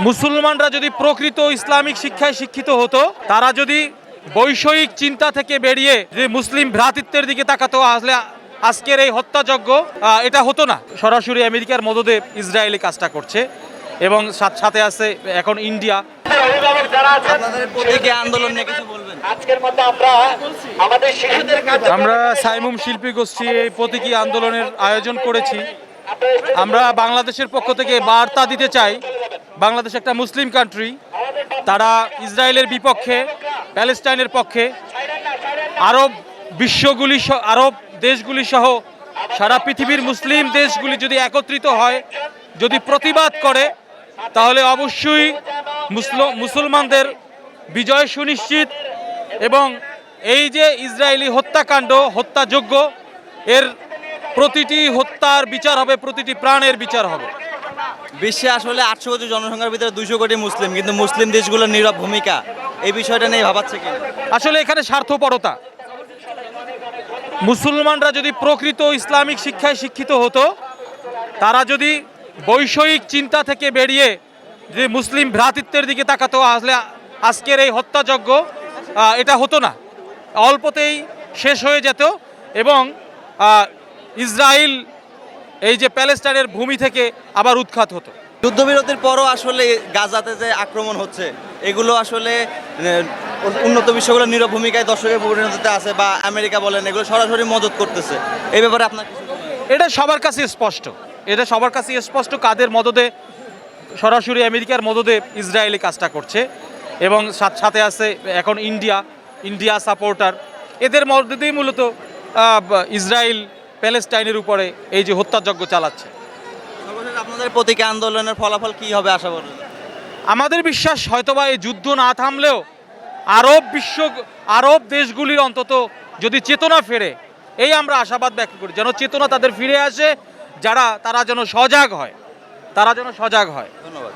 মুসলমানরা যদি প্রকৃত ইসলামিক শিক্ষায় শিক্ষিত হতো তারা যদি বৈষয়িক চিন্তা থেকে বেরিয়ে যে মুসলিম ভ্রাতৃত্বের দিকে তাকাতো আসলে আজকের এই হত্যাযজ্ঞ এটা হতো না। সরাসরি আমেরিকার মদদে ইসরায়েলি কাজটা করছে এবং সাথ- সাথে আছে এখন ইন্ডিয়া। অভিভাবক যারা আছেন আপনাদের প্রতীকী আন্দোলন নিয়ে কিছু বলবেন। আজকের মতো আমরা আমাদের শিশুদের কাছে আমরা সাইমুম শিল্পী গোষ্ঠী এই প্রতীকী আন্দোলনের আয়োজন করেছি। আমরা বাংলাদেশের পক্ষ থেকে বার্তা দিতে চাই বাংলাদেশ একটা মুসলিম কান্ট্রি তারা ইসরায়েলের বিপক্ষে, প্যালেস্টাইনের পক্ষে, আরব বিশ্বগুলি আরব দেশগুলি সহ সারা পৃথিবীর মুসলিম দেশগুলি যদি একত্রিত হয়, যদি প্রতিবাদ করে, তাহলে অবশ্যই মুসল- মুসলমানদের বিজয় সুনিশ্চিত এবং এই যে ইসরায়েলি হত্যাকাণ্ড হত্যাযোগ্য এর প্রতিটি হত্যার বিচার হবে, প্রতিটি প্রাণের বিচার হবে। বিশ্বে আসলে আটশো কোটি জনসংখ্যার ভিতরে দুইশো কোটি মুসলিম, কিন্তু মুসলিম দেশগুলোর নীরব ভূমিকা এই বিষয়টা নিয়ে ভাবাচ্ছে কি? আসলে এখানে স্বার্থপরতা। মুসলমানরা যদি প্রকৃত ইসলামিক শিক্ষায় শিক্ষিত হতো, তারা যদি বৈষয়িক চিন্তা থেকে বেরিয়ে যে মুসলিম ভ্রাতৃত্বের দিকে তাকাতো, আসলে আজকের এই হত্যাযজ্ঞ এটা হতো না। অল্পতেই শেষ হয়ে যেত এবং ইসরায়েল এই যে প্যালেস্টাইনের ভূমি থেকে আবার উৎখাত হতো। যুদ্ধবিরতির পরও আসলে গাজাতে যে আক্রমণ হচ্ছে এগুলো আসলে উন্নত বিশ্বগুলোর নীরব ভূমিকায় দর্শকের পরিণতিতে আছে বা আমেরিকা বলেন এগুলো সরাসরি মদত করতেছে। এই ব্যাপারে আপনার এটা সবার কাছে স্পষ্ট। এটা সবার কাছে স্পষ্ট কাদের মদদে সরাসরি আমেরিকার মদদে ইসরায়েলি কাজটা করছে এবং সাথ- সাথে আছে এখন ইন্ডিয়া ইন্ডিয়া সাপোর্টার। এদের মদতেই মূলত ইসরায়েল প্যালেস্টাইনের উপরে এই যে হত্যাযজ্ঞ চালাচ্ছে। আপনাদের প্রতীকী আন্দোলনের ফলাফল কি হবে আশা করেন আমাদের বিশ্বাস হয়তোবা এই যুদ্ধ না থামলেও আরব বিশ্ব আরব দেশগুলির অন্তত যদি চেতনা ফেরে এই আমরা আশাবাদ ব্যক্ত করি। যেন চেতনা তাদের ফিরে আসে যারা তারা যেন সজাগ হয়। তারা যেন সজাগ হয়। ধন্যবাদ।